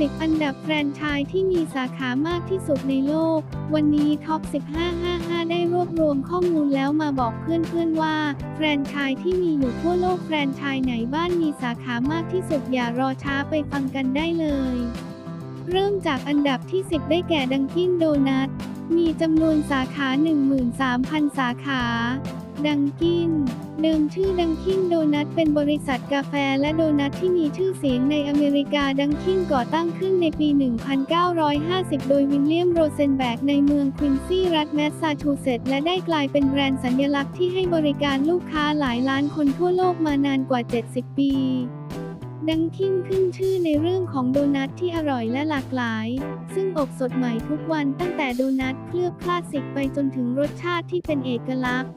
10 อันดับแฟรนไชส์ที่มีสาขามากที่สุดในโลก วันนี้ท็อป 1555 ได้รวบรวมข้อมูลแล้วมาบอกเพื่อนๆว่า แฟรนไชส์ที่มีอยู่ทั่วโลกแฟรนไชส์ไหนบ้านมีสาขามากที่สุดอย่ารอช้าไปฟังกันได้เลย เริ่มจากอันดับที่ 10 ได้แก่ดังกินโดนัทมีจำนวนสาขา 13,000 สาขา ดังกิน เดิมชื่อดังคินโดนัทเป็นบริษัทกาแฟและโดนัทที่มีชื่อเสียงในอเมริกาดังคินก่อตั้งขึ้นในปี 1950 โดยวิลเลียมโรเซนแบกในเมืองควินซี่รัฐแมสซาชูเซตส์และได้กลายเป็นแบรนด์สัญลักษณ์ที่ให้บริการลูกค้าหลายล้านคนทั่วโลกมานานกว่า 70 ปีดังคินขึ้นชื่อในเรื่องของโดนัทที่อร่อยและหลากหลาย ซึ่งอบสดใหม่ทุกวันตั้งแต่โดนัทเคลือบคลาสสิกไปจนถึงรสชาติที่เป็นเอกลักษณ์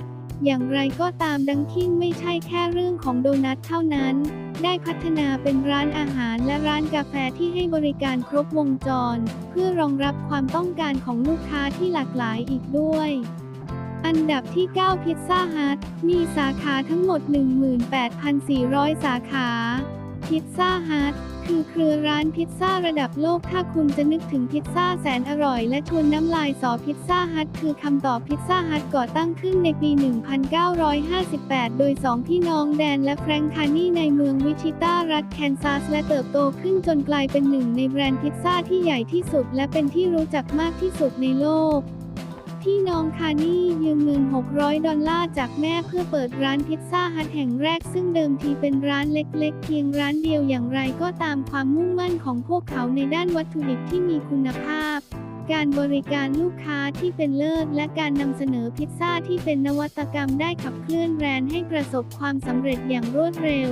อย่างไรก็ตามดังคินไม่ใช่แค่เรื่องของโดนัทเท่านั้น ได้พัฒนาเป็นร้านอาหารและร้านกาแฟที่ให้บริการครบวงจร เพื่อรองรับความต้องการของลูกค้าที่หลากหลายอีกด้วย อันดับที่ 9 พิซซ่าฮัทมีสาขาทั้งหมด 18,400 สาขา พิซซ่าฮัท คือเครือร้านพิซซ่าระดับโลกถ้าคุณจะนึกถึงพิซซ่าแสนอร่อยและชวนน้ำลายสอพิซซ่าฮัทคือคำตอบพิซซ่าฮัทก่อตั้งขึ้นในปี 1958 โดยสองพี่น้องแดนและแฟรงค์คานี่ในเมืองวิชิตารัฐแคนซัส และเติบโตขึ้นจนกลายเป็นหนึ่งในแบรนด์พิซซ่าที่ใหญ่ที่สุด และเป็นที่รู้จักมากที่สุดในโลก พี่น้องคานี่ยืมเงิน 600 ดอลลาร์จากแม่เพื่อเปิดร้านพิซซ่าฮัทแห่งแรกซึ่งเดิมทีเป็นร้านเล็กๆ เพียงร้านเดียวอย่างไรก็ตามความมุ่งมั่นของพวกเขาในด้านวัตถุดิบที่มีคุณภาพ การบริการลูกค้าที่เป็นเลิศ และการนำเสนอพิซซ่าที่เป็นนวัตกรรมได้ขับเคลื่อนแบรนด์ให้ประสบความสำเร็จอย่างรวดเร็ว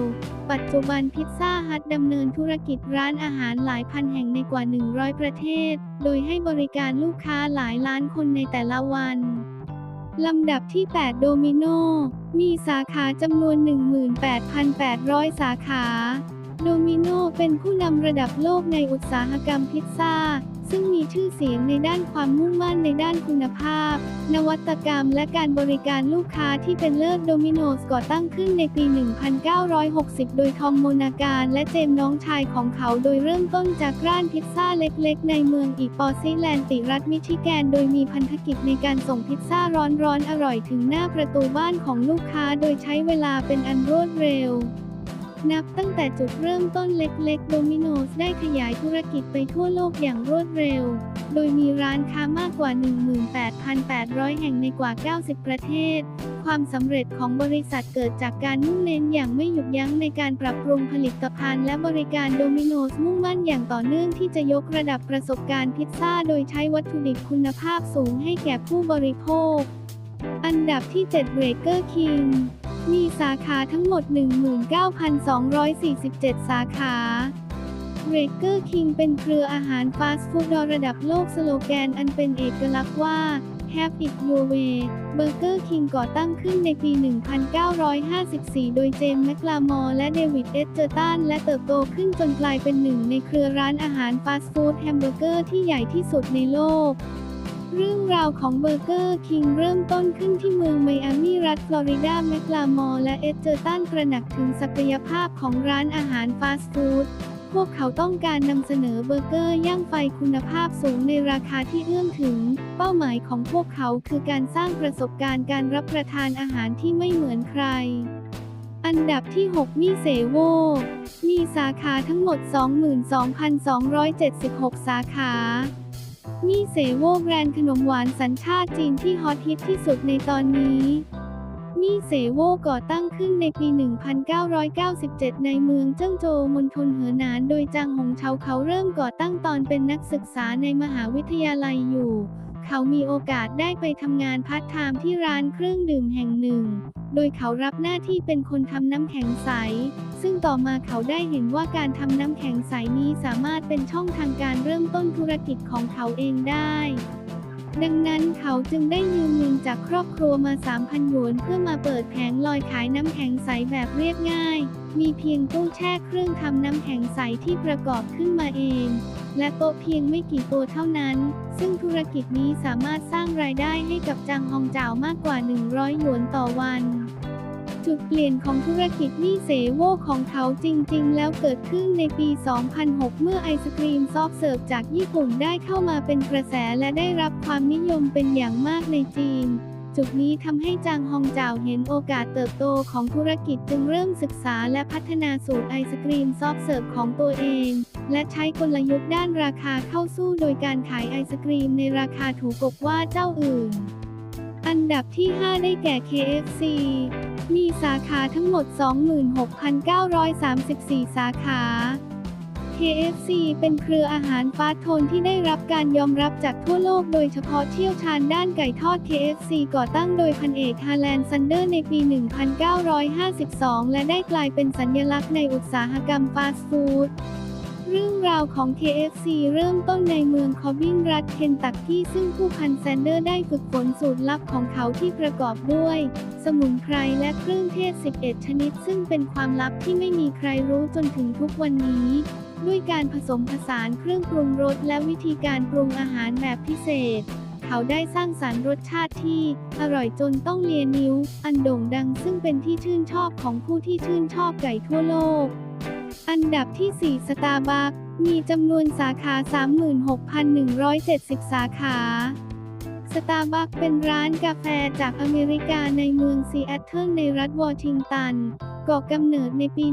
ปัจจุบันพิซซ่าฮัทดำเนินธุรกิจร้านอาหารหลายพันแห่งในกว่า 100 ประเทศ โดยให้บริการลูกค้าหลายล้านคนในแต่ละวันลำดับที่ 8 โดมิโน มีสาขาจำนวน 18,800 สาขา โดมิโนเป็นผู้นำระดับโลกในอุตสาหกรรมพิซซ่า ซึ่งมีชื่อเสียงในด้านความมุ่งมั่นในด้านคุณภาพ นวัตกรรมและการบริการลูกค้าที่เป็นเลิศโดมิโนสก่อตั้งขึ้นในปี 1960 โดยทอมโมนาการและเจมส์น้องชายของเขาโดยเริ่มต้นจากร้านพิซซ่าเล็กๆ ในเมืองอีปอซิแลนติรัฐมิชิแกน โดยมีพันธกิจในการส่งพิซซ่าร้อนๆอร่อยถึงหน้าประตูบ้านของลูกค้าโดยใช้เวลาเป็นอันรวดเร็ว นับตั้งแต่จุดเริ่มต้นเล็กๆ โดมิโนสได้ขยายธุรกิจไปทั่วโลกอย่างรวดเร็ว โดยมีร้านค้ามากกว่า 18,800 แห่งในกว่า 90 ประเทศ ความสำเร็จของบริษัทเกิดจากการมุ่งเน้นอย่างไม่หยุดยั้งในการปรับปรุงผลิตภัณฑ์และบริการโดมิโนสมุ่งมั่นอย่างต่อเนื่องที่จะยกระดับประสบการณ์พิซซ่าโดยใช้วัตถุดิบคุณภาพสูงให้แก่ผู้บริโภค อันดับที่7เบรเกอร์คิง มีสาขาทั้งหมด 19,247 สาขาเบรเกอร์คิงเป็นเครืออาหารฟาสต์ฟู้ดระดับโลกสโลแกนอันเป็นเอกลักษณ์ว่า Have it your way เบอร์เกอร์คิงก่อตั้งขึ้นในปี 1954 โดยเจมส์แมคลามอร์และเดวิด เอสเจอร์ตัน และเติบโตขึ้นจนกลายเป็นหนึ่งในเครือร้านอาหารฟาสต์ฟู้ดแฮมเบอร์เกอร์ที่ใหญ่ที่สุดในโลก เรื่องราวของเบอร์เกอร์คิงเริ่มต้นขึ้นที่เมืองไมอามีรัฐฟลอริดาแมคลามอร์และเอเจอร์ตันตระหนักถึงศักยภาพของร้านอาหารฟาสต์ฟู้ดพวกเขาต้องการนำเสนอเบอร์เกอร์ย่างไฟคุณภาพสูงในราคาที่เอื้อมถึง เป้าหมายของพวกเขาคือการสร้างประสบการณ์การรับประทานอาหารที่ไม่เหมือนใคร อันดับที่ 6มีเซโว มีสาขาทั้งหมด 22,276 สาขา มี่เซโวแบรนด์ขนมหวานสัญชาติจีนที่ฮอตฮิตที่สุดในตอนนี้มี่เสโวก่อตั้งขึ้นในปี 1997 ในเมืองเจิ้งโจวมณฑลเหอหนาน โดยจางหงเฉาเขาเริ่มก่อตั้งตอนเป็นนักศึกษาในมหาวิทยาลัยอยู่ เขามีโอกาสได้ไปทำงานพาร์ทไทม์ที่ร้านเครื่องดื่มแห่งหนึ่ง โดยเขารับหน้าที่เป็นคนทำน้ำแข็งใส ซึ่งต่อมาเขาได้เห็นว่าการทำน้ำแข็งใสนี้สามารถเป็นช่องทางการเริ่มต้นธุรกิจของเขาเองได้ดังนั้นเขาจึงได้ยืมเงินจากครอบครัวมา 3,000 หยวนเพื่อมาเปิดแผงลอยขายน้ำแข็งใสแบบเรียบง่าย มีเพียงตู้แช่เครื่องทำน้ำแข็งใสที่ประกอบขึ้นมาเอง และโต๊ะเพียงไม่กี่ตัวเท่านั้น ซึ่งธุรกิจนี้สามารถสร้างรายได้ให้กับจางฮองเจ่ามากกว่า 100 หยวนต่อวันจุดเปลี่ยนของธุรกิจนี่เซโวของเขาจริงๆ แล้วเกิดขึ้นในปี 2006 เมื่อไอศกรีมซอฟเสิร์ฟจากญี่ปุ่นได้เข้ามาเป็นกระแสและได้รับความนิยมเป็นอย่างมากในจีน จุดนี้ทำให้จางฮองจ่าวเห็นโอกาสเติบโตของธุรกิจจึงเริ่มศึกษาและพัฒนาสูตรไอศกรีมซอฟเสิร์ฟของตัวเอง และใช้กลยุทธ์ด้านราคาเข้าสู้โดยการขายไอศกรีมในราคาถูกกว่าเจ้าอื่น อันดับที่ 5 ได้แก่ KFC มีสาขาทั้งหมด 26,934 สาขา KFC เป็นเครืออาหารฟาสต์โทนที่ได้รับการยอมรับจากทั่วโลกโดยเฉพาะเชี่ยวชาญด้านไก่ทอด KFC ก่อตั้งโดยพันเอกฮาแลนซันเดอร์ในปี 1952 และได้กลายเป็นสัญลักษณ์ในอุตสาหกรรมฟาสต์ฟู้ดเรื่องราวของ KFC เริ่มต้นในเมืองคอบินรัฐเคนตักกี้ซึ่งผู้พันแซนเดอร์ได้ฝึกฝนสูตรลับของเขาที่ประกอบด้วย สมุนไพรและเครื่องเทศ 11 ชนิด ซึ่งเป็นความลับที่ไม่มีใครรู้จนถึงทุกวันนี้ ด้วยการผสมผสานเครื่องปรุงรสและวิธีการปรุงอาหารแบบพิเศษ เขาได้สร้างสรรค์รสชาติที่ อร่อยจนต้องเลียนิ้ว อันโด่งดังซึ่งเป็นที่ชื่นชอบของผู้ที่ชื่นชอบไก่ทั่วโลก อันดับที่ 4 สตาร์บัคมีจำนวนสาขา 36,170 สาขาสตาร์บัคเป็นร้านกาแฟจากอเมริกาในเมืองซีแอตเทิลในรัฐวอชิงตัน ก่อกำเนิดในปี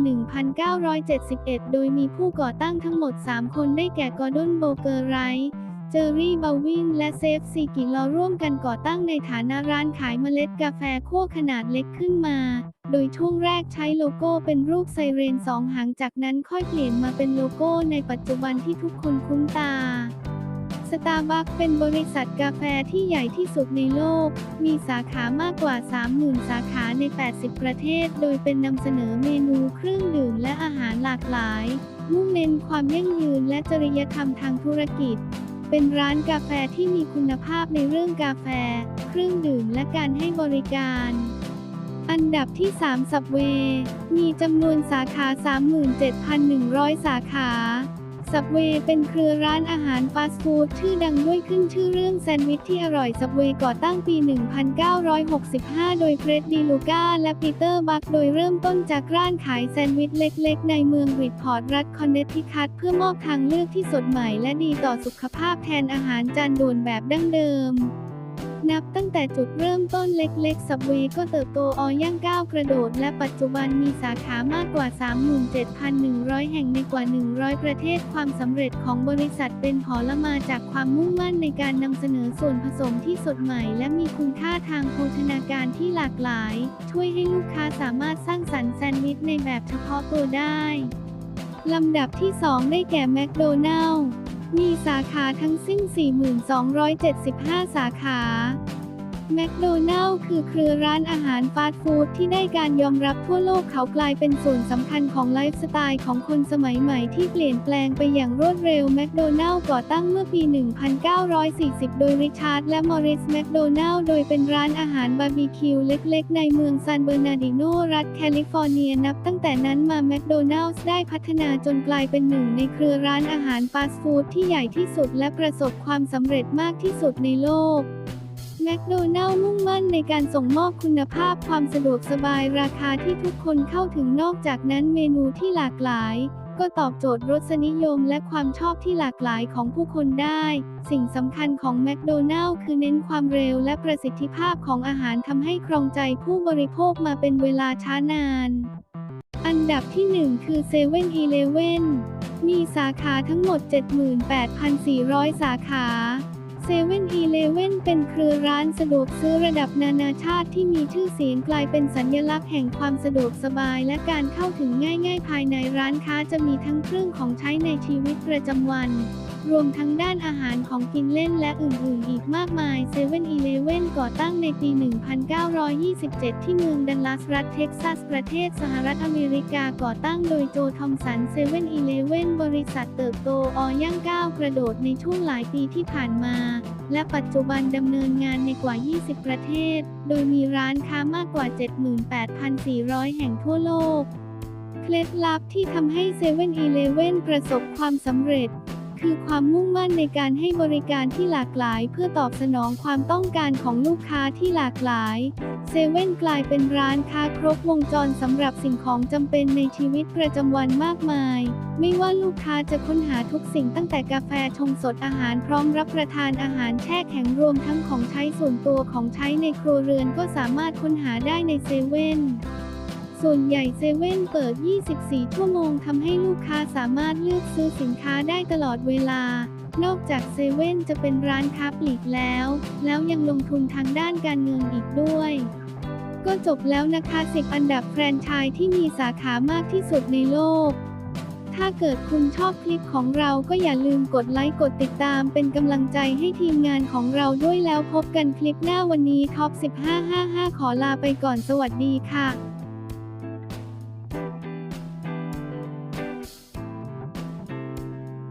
1971 โดยมีผู้ก่อตั้งทั้งหมด 3 คนได้แก่กอร์ดอนโบเกอร์ไรท์เจอรี่บาวินและเซฟซีกิลอร่วมกันก่อตั้งในฐานะร้านขายเมล็ดกาแฟคั่วขนาดเล็กขึ้นมา โดยช่วงแรกใช้โลโก้เป็นรูปไซเรนสองหางจากนั้นค่อยเปลี่ยนมาเป็นโลโก้ในปัจจุบันที่ทุกคนคุ้นตา สตาร์บัคเป็นบริษัทกาแฟที่ใหญ่ที่สุดในโลก มีสาขามากกว่า 30,000 สาขาใน 80 ประเทศ โดยเป็นนำเสนอเมนูเครื่องดื่มและอาหารหลากหลาย มุ่งเน้นความยั่งยืนและจริยธรรมทางธุรกิจ เป็นร้านกาแฟที่มีคุณภาพในเรื่องกาแฟ เครื่องดื่มและการให้บริการอันดับที่ 3 สับเว มีจำนวนสาขา 37,100 สาขา สับเวย์เป็นเครือร้านอาหารฟาสต์ฟู้ดชื่อดังด้วยขึ้นชื่อเรื่องแซนด์วิชที่อร่อยสับเวย์ก่อตั้งปี 1965 โดยเฟร็ดดีลูก้าและปีเตอร์บัคโดยเริ่มต้นจากร้านขายแซนด์วิชเล็กๆ ในเมืองวิดพอร์ตรัฐคอนเนตทิคัตเพื่อมอบทางเลือกที่สดใหม่และดีต่อสุขภาพแทนอาหารจานด่วนแบบดั้งเดิม นับตั้งแต่จุดเริ่มต้นเล็กๆ สับเวย์ก็เติบโตอย่างก้าวกระโดด และปัจจุบันมีสาขามากกว่า 37,100 แห่งในกว่า 100 ประเทศ ความสำเร็จของบริษัทเป็นผลมาจากความมุ่งมั่นในการนำเสนอส่วนผสมที่สดใหม่ และมีคุณค่าทางโภชนาการที่หลากหลาย ช่วยให้ลูกค้าสามารถสร้างสรรค์แซนด์วิชในแบบเฉพาะตัวได้ ลำดับที่ 2 ได้แก่แมคโดนัลล์ มีสาขาทั้งสิ้น 4,275 สาขา แมคโดนัลล์คือเครือร้านอาหารฟาสต์ฟู้ดที่ได้การยอมรับทั่วโลกเขากลายเป็นส่วนสำคัญของไลฟ์สไตล์ของคนสมัยใหม่ที่เปลี่ยนแปลงไปอย่างรวดเร็วแมคโดนัลล์ก่อตั้งเมื่อปี 1940 โดยริชาร์ดและมอริสแมคโดนัลล์โดยเป็นร้านอาหารบาร์บีคิวเล็กๆ ในเมืองซานเบอร์นาร์ดิโนรัฐแคลิฟอร์เนียนับตั้งแต่นั้นมาแมคโดนัลล์ได้พัฒนาจนกลายเป็นหนึ่งในเครือร้านอาหารฟาสต์ฟู้ดที่ใหญ่ที่สุดและประสบความสำเร็จมากที่สุดในโลก แมคโดนัลล์มุ่งมั่นในการส่งมอบคุณภาพความสะดวกสบายราคาที่ทุกคนเข้าถึงนอกจากนั้นเมนูที่หลากหลาย ก็ตอบโจทย์รสนิยมและความชอบที่หลากหลายของผู้คนได้ สิ่งสำคัญของแมคโดนัลล์คือเน้นความเร็วและประสิทธิภาพของอาหารทำให้ครองใจผู้บริโภคมาเป็นเวลาช้านาน อันดับที่ 1 คือ7 e เ e ่ e อมีสาขาทั้งหมด 78,400 สาขา เซเว่นอีเป็นเครือร้านสะดวกซื้อระดับนานาชาติที่มีชื่อเสียงกลายเป็นสัญลักษณ์แห่งความสะดวกสบายและการเข้าถึงง่าย ๆ ภายในร้านค้าจะมีทั้งเครื่องของใช้ในชีวิตประจำวัน รวมทั้งด้านอาหารของกินเล่นและอื่นๆ อีกมากมาย7 e เ e ่ e อก่อตั้งในปี 1927 ที่เมืองดัลลัสรัฐเท็กซัส ประเทศสหรัฐอเมริกาก่อตั้งโดยโจทอมสัน7 e เ e ่ e บริษัทเติบโตอย่างก้าวกระโดดในช่วงหลายปีที่ผ่านมา และปัจจุบันดำเนินงานในกว่า 20 ประเทศ โดยมีร้านค้ามากกว่า 78,400 แห่งทั่วโลก เคล็ดลับที่ทำให้7 e เ e ่ e ประสบความสำเร็จ คือความมุ่งมั่นในการให้บริการที่หลากหลาย เพื่อตอบสนองความต้องการของลูกค้าที่หลากหลาย เซเว่นกลายเป็นร้านค้าครบวงจรสำหรับสิ่งของจำเป็นในชีวิตประจำวันมากมาย ไม่ว่าลูกค้าจะค้นหาทุกสิ่งตั้งแต่กาแฟชงสดอาหารพร้อมรับประทานอาหารแช่แข็งรวมทั้งของใช้ส่วนตัวของใช้ในครัวเรือนก็สามารถค้นหาได้ในเซเว่น ส่วนใหญ่เซเว่นเปิด 24 ชั่วโมงทำให้ลูกค้าสามารถเลือกซื้อสินค้าได้ตลอดเวลา นอกจากเซเว่นจะเป็นร้านค้าปลีกแล้ว แล้วยังลงทุนทางด้านการเงินอีกด้วย ก็จบแล้วนะคะ 10 อันดับแฟรนไชส์ที่มีสาขามากที่สุดในโลก ถ้าเกิดคุณชอบคลิปของเราก็อย่าลืมกดไลค์กดติดตามเป็นกำลังใจให้ทีมงานของเราด้วยแล้วพบกันคลิปหน้าวันนี้ท็อป 1555 ขอลาไปก่อนสวัสดีค่ะ